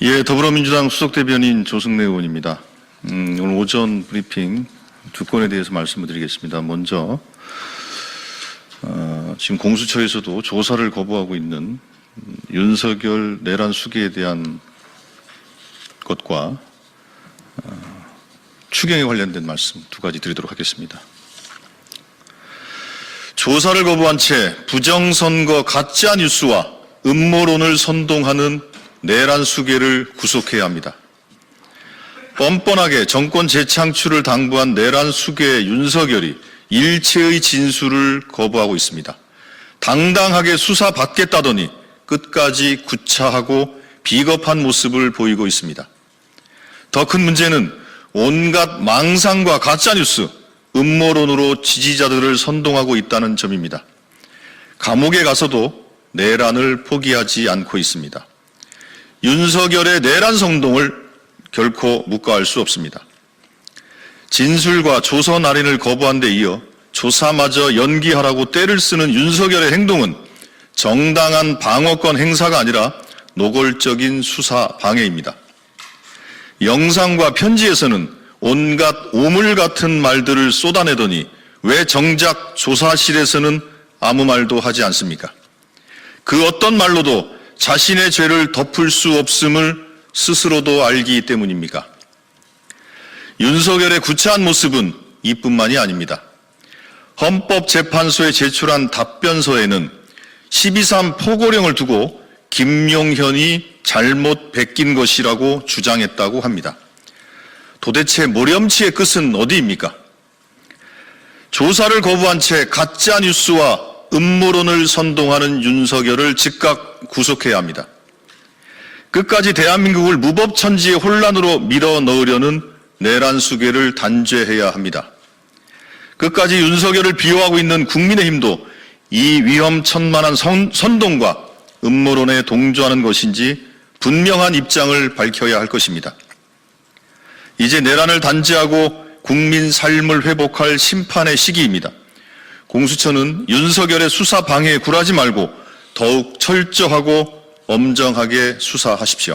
예, 더불어민주당 수석 대변인 조승래 의원입니다. 음, 오늘 오전 브리핑 두 건에 대해서 말씀을 드리겠습니다. 먼저 어, 지금 공수처에서도 조사를 거부하고 있는 음, 윤석열 내란 수계에 대한 것과 어, 추경에 관련된 말씀 두 가지 드리도록 하겠습니다. 조사를 거부한 채 부정선거 가짜 뉴스와 음모론을 선동하는 내란 수계를 구속해야 합니다. 뻔뻔하게 정권 재창출을 당부한 내란 수계 윤석열이 일체의 진술을 거부하고 있습니다. 당당하게 수사 받겠다더니 끝까지 구차하고 비겁한 모습을 보이고 있습니다. 더 큰 문제는 온갖 망상과 가짜뉴스, 음모론으로 지지자들을 선동하고 있다는 점입니다. 감옥에 가서도 내란을 포기하지 않고 있습니다. 윤석열의 내란 성동을 결코 묵과할 수 없습니다. 진술과 조서 날인을 거부한 데 이어 조사마저 연기하라고 때를 쓰는 윤석열의 행동은 정당한 방어권 행사가 아니라 노골적인 수사 방해입니다. 영상과 편지에서는 온갖 오물 같은 말들을 쏟아내더니 왜 정작 조사실에서는 아무 말도 하지 않습니까? 그 어떤 말로도 자신의 죄를 덮을 수 없음을 스스로도 알기 때문입니까? 윤석열의 구차한 모습은 이뿐만이 아닙니다. 헌법재판소에 제출한 답변서에는 12.3 포고령을 두고 김용현이 잘못 베낀 것이라고 주장했다고 합니다. 도대체 모렴치의 끝은 어디입니까? 조사를 거부한 채 가짜 뉴스와 음모론을 선동하는 윤석열을 즉각 구속해야 합니다. 끝까지 대한민국을 무법천지의 혼란으로 밀어 넣으려는 내란 수계를 단죄해야 합니다. 끝까지 윤석열을 비호하고 있는 국민의힘도 이 위험천만한 선, 선동과 음모론에 동조하는 것인지 분명한 입장을 밝혀야 할 것입니다. 이제 내란을 단죄하고 국민 삶을 회복할 심판의 시기입니다. 공수처는 윤석열의 수사 방해에 굴하지 말고 더욱 철저하고 엄정하게 수사하십시오.